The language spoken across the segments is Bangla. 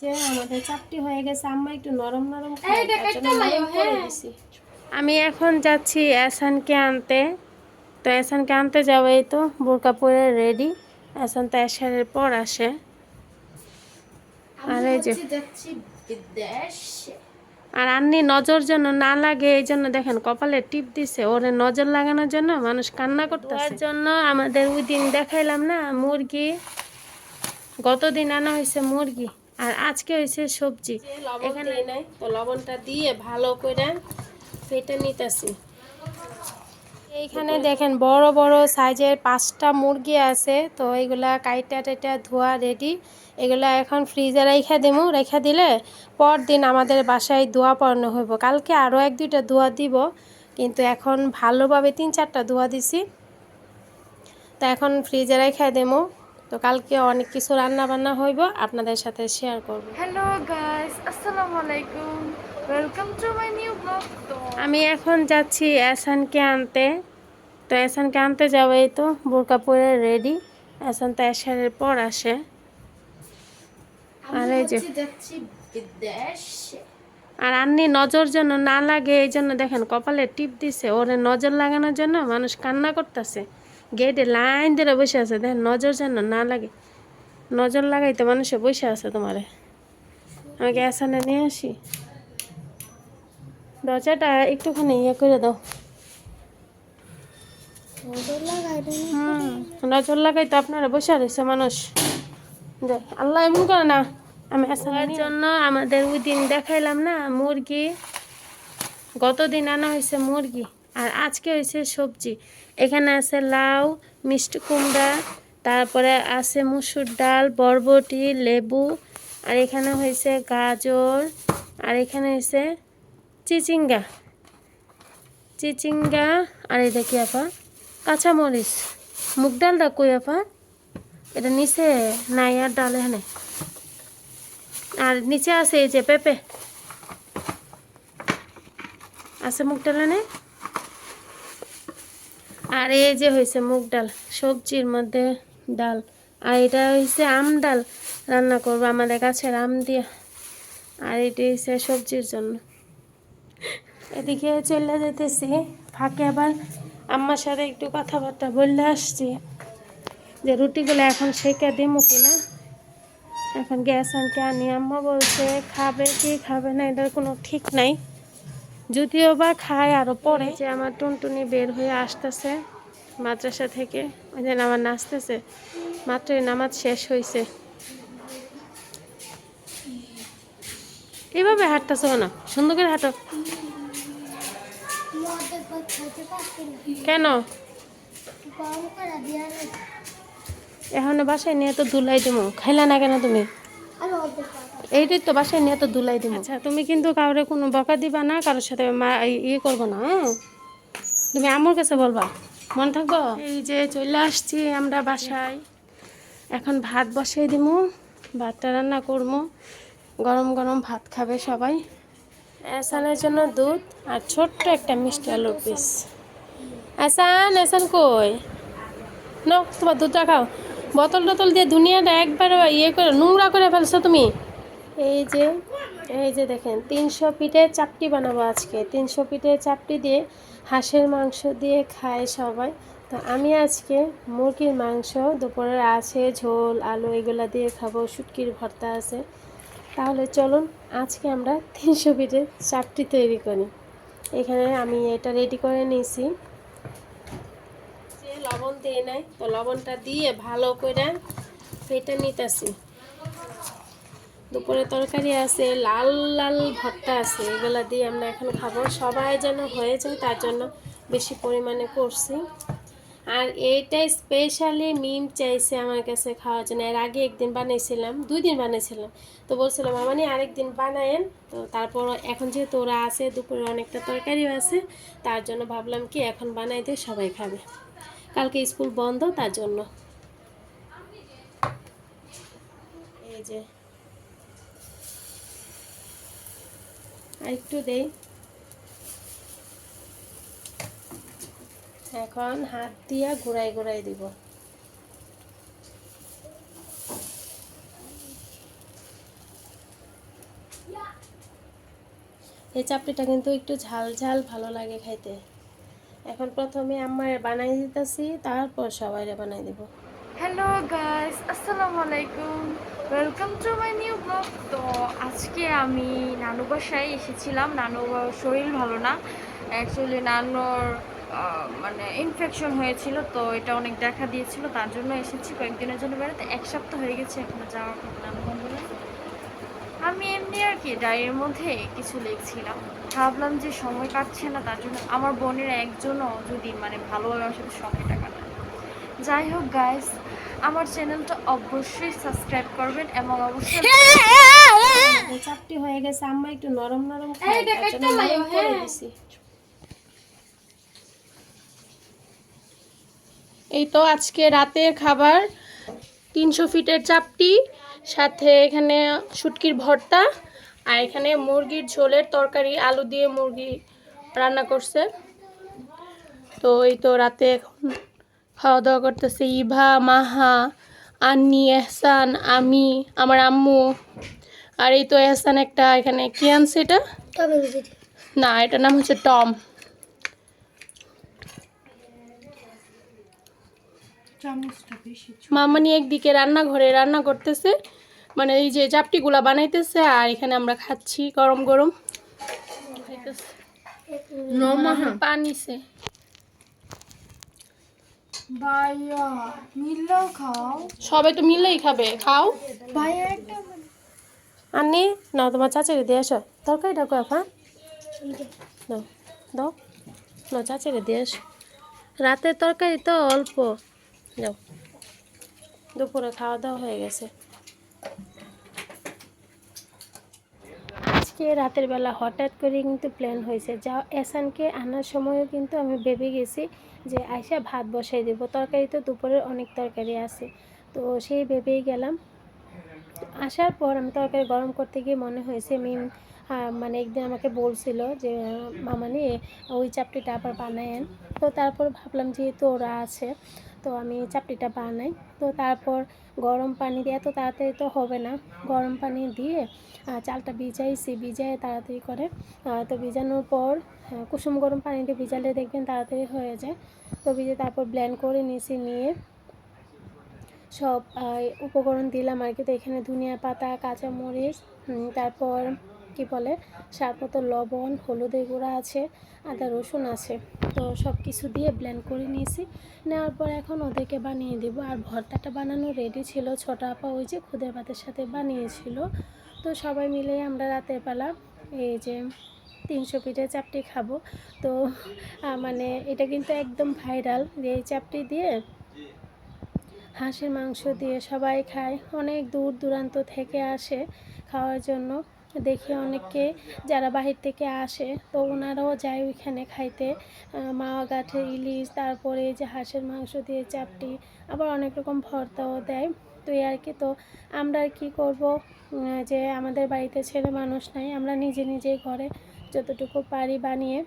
যে আমাদের চাপটি হয়ে গেছে আম্মা একটু নরম নরম হ্যাঁ। দিছি। আমি এখন যাচ্ছি এসানকে আনতে। তো এসানকে আনতে যাব এই তো বোরকা পরে রেডি এসান তো এসারের পর আসে। আর এই যে আর আন্নি নজর যেন না লাগে এই জন্য দেখেন কপালে টিপ দিছে। ওরে নজর লাগানোর জন্য মানুষ কান্না করতেছে। জন্য আমাদের ওই দিন দেখাইলাম না মুরগি। গতদিন আনা হয়েছে মুরগি। আর আজকে হয়েছে সবজি। এখানে নাই তো লবণটা দিয়ে ভালো করে ফেটে নিতেছি। এইখানে দেখেন বড় বড় সাইজের পাঁচটা মুরগি আছে তো এগুলা কাইটা টাইটা ধোয়া রেডি এগুলা এখন ফ্রিজে রেখে দেবো রেখে দিলে পরদিন আমাদের বাসায় ধোয়া পড়ানো হইব। কালকে আরও এক দুইটা ধোয়া দিব কিন্তু এখন ভালোভাবে তিন চারটা ধোয়া দিছি। তো এখন ফ্রিজে রেখে দেবো তো কালকে অনেক কিছু রান্না বান্না হইব আপনাদের সাথে শেয়ার করব। হ্যালো গাইস আসসালামু আলাইকুম। Welcome to my new blog তো আমি এখন যাচ্ছি এসানকে আনতে। তো এসানকে আনতে যাব এই তো বোরকা পরে রেডি এসান তো এসারের পর আসে। আর এই যে আর আন্নি নজর যেন না লাগে এই জন্য দেখেন কপালে টিপ দিছে। ওরে নজর লাগানোর জন্য মানুষ কান্না করতেছে। গেটে লাইন ধরে বসে আছে। দেখেন নজর যেন না লাগে। নজর লাগাইতে মানুষে বসে আছে তোমারে। আমাকে এসানে নিয়ে আসি? দরজাটা একটুখানি ইয়ে করে দাও। নজর লাগাই তো আপনারা বসে রয়েছে মানুষ। আল্লাহ এমন করে না আমি আসার জন্য আমাদের ওই দিন দেখাইলাম না মুরগি। গতদিন আনা হয়েছে মুরগি। আর আজকে হয়েছে সবজি। এখানে আছে লাউ, মিষ্টি কুমড়া, তারপরে আছে মুসুর ডাল, বরবটি, লেবু, আর এখানে হয়েছে গাজর, আর এখানে হয়েছে চিচিঙ্গা। চিচিঙ্গা, আর এটা কি আপা, কাঁচামরিচ। মুগ ডালটা কই আপা? এটা নিচে নাই আর ডাল এখানে। আর নিচে আছে এই যে পেঁপে। আছে মুগ ডাল এনে আর এই যে হয়েছে মুগ ডাল, সবজির মধ্যে ডাল। আর এটা হয়েছে আম ডাল, রান্না করব আমাদের গাছের আম দিয়ে। আর এটা হয়েছে সবজির জন্য। এদিকে চলে যেতেছি, ফাঁকে আবার আম্মার সাথে একটু কথাবার্তা বললে আসছি। যে রুটিগুলো এখন সেকে দিমু কিনা? এখন গ্যাস আনতে আনি। আম্মা বলছে, খাবে কি খাবে না, এটার কোনো ঠিক নাই। যদিও বা খায় আরও পরে। যে আমার টুনটুনি বের হয়ে আসতেছে মাদ্রাসা থেকে। ওই যে আমার নাচতেছে। মাত্রই নামাজ শেষ হয়েছে এভাবে হাঁটতেছো না সুন্দর করে হাঁটো। কেন? এখন বাসায় নিয়ে তো দুলাই দিমু। খাইলা না কেন তুমি? এইটাই তো বাসায় নিয়ে তো দুলাই দিমু। আচ্ছা তুমি কিন্তু কাউরে কোনো বকা দিবা না কারোর সাথে মা- ইয়ে করব না হ্যাঁ? তুমি আমার কাছে বলবা মনে থাকব? এই যে চলে আসছি আমরা বাসায়। এখন ভাত বসাই দিব ভাতটা রান্না করব গরম গরম ভাত খাবে সবাই। এসানের জন্য দুধ আর ছোট্ট একটা মিষ্টি আলুর পিস। এসান এসান কই? নো তোমার দুধটা খাও। বোতল টোতল দিয়ে দুনিয়াটা একবার ইয়ে করে নোংরা করে ফেলছো তুমি। এই যে এই যে দেখেন, তিনশো পিঠের চাপটি বানাবো আজকে। তিনশো পিঠের চাপটি দিয়ে হাঁসের মাংস দিয়ে খায় সবাই। তো আমি আজকে মুরগির মাংস দুপুরের আছে ঝোল, আলু, এগুলো দিয়ে খাব, শুটকির ভর্তা আছে। তাহলে চলুন, আজকে আমরা তিনশো পিঠের চাপটি তৈরি করি। এখানে আমি এটা রেডি করে নিয়েছি। লবণ দিয়ে নাই, তো লবণটা দিয়ে ভালো করে ফেটে নিতেছি। দুপুরে তরকারি আছে, লাল লাল ভর্তা আছে, এগুলা দিয়ে আমরা এখন খাব। সবাই যেন হয়ে যায় তার জন্য বেশি পরিমাণে করছি। আর এইটাই স্পেশালি মিম চাইছে আমার কাছে খাওয়ার জন্য। এর আগে একদিন বানিয়েছিলাম দুই দিন বানিয়েছিলাম তো বলছিলাম, মামানি, আরেকদিন বানায়েন। তো তারপর এখন যেহেতু ওরা আছে, দুপুরে অনেকটা তরকারিও আছে, তার জন্য ভাবলাম কি এখন বানাই দিয়ে সবাই খাবে। কালকে স্কুল বন্ধ, তার জন্য। এই যে একটু দেই। এখন হাত দিয়া ঘুরাই ঘুরাই দিব। এই চাপড়িটা কিন্তু একটু ঝাল ঝাল ভালো লাগে খাইতে। এখন প্রথমে আমার বানাই দিতেছি, তারপর সবাইরে বানাই দিব। হ্যালো গাইস আসসালামু আলাইকুম। ওয়েলকাম টু মাই নিউ তো আজকে আমি নানু বাসায় এসেছিলাম। নানু শরীর ভালো না। অ্যাকচুয়ালি নানুর মানে ইনফেকশন হয়েছিল, তো এটা অনেক দেখা দিয়েছিল, তার জন্য এসেছি কয়েকদিনের জন্য বেড়াতে এক সপ্তাহ হয়ে গেছে এখনও যাওয়ার নানু আমি এমনি আর কি ডায়ের মধ্যে কিছু লিখছিলাম। ভাবলাম যে সময় কাটছে না, তার জন্য আমার বোনের একজনও যদি মানে ভালোভাবে আমার সাথে সময়টা যাই হোক গাইস আমার চ্যানেলটা অবশ্যই সাবস্ক্রাইব করবেন এবং অবশ্যই এই চাপটি হয়ে গেছে। আম্মা একটু নরম নরম করে দিছি। এই তো আজকে রাতের খাবার তিনশো ফিটের চাপটি সাথে এখানে শুটকির ভর্তা আর এখানে মুরগির ঝোলের তরকারি আলু দিয়ে মুরগি রান্না করছে। তো এই তো রাতে এখন খাওয়া দাওয়া করতেছে। ইভা মাহা আন্নি এহসান আমি আমার আম্মু। আর এই তো এহসান একটা এখানে। কি আনছে এটা? না এটার নাম হচ্ছে টম। মামানি একদিকে রান্নাঘরে রান্না করতেছে। মানে এই যে চাপটিগুলা বানাইতেছে আর এখানে আমরা খাচ্ছি গরম গরম খাইতেছে। পানিছে। ভাইয়া খাও। সবাই তো মিলেই খাবে খাও। ভাইয়া একটা আনি নাও তোমার চাচারে দিয়ে আসো তরকারি ডাকো আপা দাও দাও। না চাচারে দিয়ে আসো রাতের তরকারি তো অল্প। যাও দুপুরে খাওয়া দাওয়া হয়ে গেছে। আজকে রাতের বেলা হঠাৎ করে কিন্তু প্ল্যান হয়েছে। যা এসানকে আনার সময়ও কিন্তু আমি ভেবে গেছি। যে আইসা ভাত বসাই দেব। তরকারি তো দুপুরের অনেক তরকারি আছে। তো সেই ভেবেই গেলাম। আসার পর আমি তরকারি গরম করতে গিয়ে মনে হয়েছে, মিম মানে একদিন আমাকে বলছিল যে মামানি ওই চাপটিটা আবার বানায়েন। তো তারপর ভাবলাম যেহেতু ওরা আছে তো আমি চাপটিটা বানাই। তো তারপর গরম পানি দিয়ে এত তাড়াতাড়ি তো হবে না। গরম পানি দিয়ে চালটা ভিজাইছি ভিজাই তাড়াতাড়ি করে তো ভিজানোর পর কুসুম গরম পানি দিয়ে ভিজালে দেখবেন তাড়াতাড়ি হয়ে যায়। তো ভিজে তারপর ব্লেন্ড করে নিয়েছি নিয়ে সব উপকরণ দিলাম আর কি। তো এখানে ধনিয়া পাতা, কাঁচামরিচ তারপর কি বলে স্বাদ মতো লবণ হলুদের গুঁড়া আছে, আদা, রসুন আছে। তো সব কিছু দিয়ে ব্লেন্ড করে নিয়েছি। নেওয়ার পর এখন ওদেরকে বানিয়ে দেবো। আর ভর্তাটা বানানো রেডি ছিল। ছোট আপা ওই যে খুদের ভাতের সাথে বানিয়েছিল। তো সবাই মিলে আমরা রাতের বেলা এই যে তিনশো পিঠে চাপটি খাব। তো মানে এটা কিন্তু একদম ভাইরাল এই চাপটি দিয়ে হাঁসের মাংস দিয়ে সবাই খায়। অনেক দূর দূরান্ত থেকে আসে খাওয়ার জন্য। দেখি অনেককে যারা বাহির থেকে আসে, তো ওনারাও যায় ওইখানে খাইতে। মাওয়া গাঠের ইলিশ, তারপরে যে হাঁসের মাংস দিয়ে চাপটি, আবার অনেক রকম ভর্তাও দেয়। তো আর কি, তো আমরা আর কি করব? যে আমাদের বাড়িতে ছেলে মানুষ নাই, আমরা নিজে নিজেই ঘরে যতটুকু পারি বানিয়ে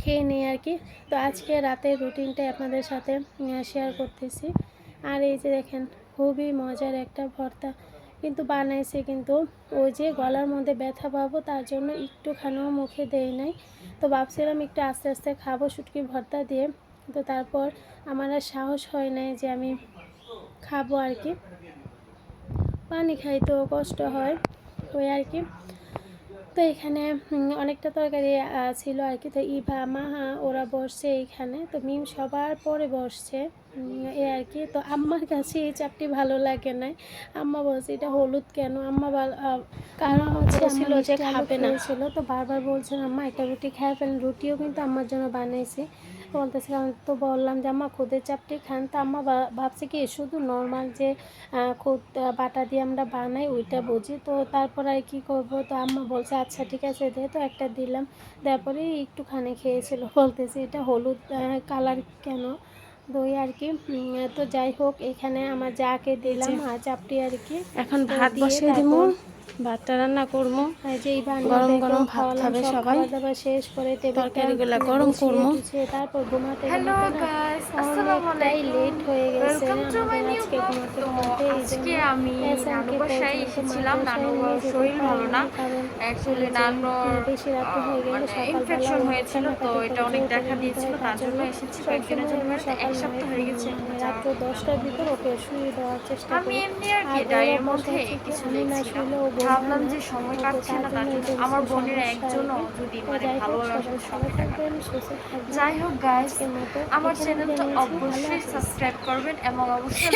খেয়ে নিই আর কি। তো আজকে রাতের রুটিনটাই আপনাদের সাথে শেয়ার করতেছি। আর এই যে দেখেন, খুবই মজার একটা ভর্তা। কিন্তু বানাইছে, কিন্তু ও যে গলার মধ্যে ব্যথা পাবো তার জন্য একটুখানিও মুখে দেয় নাই। তো ভাবছিলাম একটু আস্তে আস্তে খাব শুটকি ভর্তা দিয়ে। তো তারপর আমার আর সাহস হয় নাই যে আমি খাব আর কি। পানি খাইতেও কষ্ট হয় ওই আর কি। তো এখানে অনেকটা তরকারি ছিল আর কি। তো ইভা মাহা ওরা বসছে এইখানে তো মিম সবার পরে বসছে এ আর কি। তো আম্মার কাছে এই চাপটি ভালো লাগে নাই। আম্মা বলছে এটা হলুদ কেন? আম্মা কারণ হচ্ছে ছিল যে খাবে না। ছিল তো বারবার বলছেন আম্মা একটা রুটি খেয়ে ফেলেন। রুটিও কিন্তু আম্মার জন্য বানাইছি। বলতেছিলাম তো বললাম যে আম্মা খুদের চাপটি খান। তো আম্মা ভাবছে কি শুধু নর্মাল যে খুদ বাটা দিয়ে আমরা বানাই ওইটা বুঝি। তো তারপর আর কি করব? তো আম্মা বলছে আচ্ছা ঠিক আছে দে তো একটা দিলাম। তারপরে একটুখানি খেয়েছিল বলতেছি এটা হলুদ কালার কেন? দই আর কি তো যাই হোক এখানে আমার যাকে দিলাম আর চাপটি আর কি এখন ভাত বসিয়ে তারপর ভাতটা রান্না করব আর যে এই গরম গরম ভাত খাবে সবাই। শেষ করে তরকারিগুলা গরম করব। তারপর ঘুমাতে অনেকটাই লেট হয়ে গেছে। আজকে ঘুমাতে ঘুমাতে আজকে আমি এসেছিলাম। শরীর ভালো না। অ্যাকচুয়ালি নানুর বেশি হয়ে গেলে মানে ইনফেকশন হয়েছিল তো এটা অনেক জোর দেখা দিয়েছিল তার জন্য এসেছি সবসময় কয়েকদিনের জন্য। আমি এক সকাল সপ্তাহ হয়ে গেছে রাত্র দশটার ভিতর ওকে শুয়ে দেওয়ার চেষ্টা আমি এমনি আর কি ডায়ের মধ্যে কিছু লিখছিলাম ভাবলাম যে সময় কাটছে না তার আমার বোনের একজনও যদি মানে ভালো থাকবেন, যাই হোক গাইজ আমার চ্যানেলটা অবশ্যই সাবস্ক্রাইব করবেন এবং অবশ্যই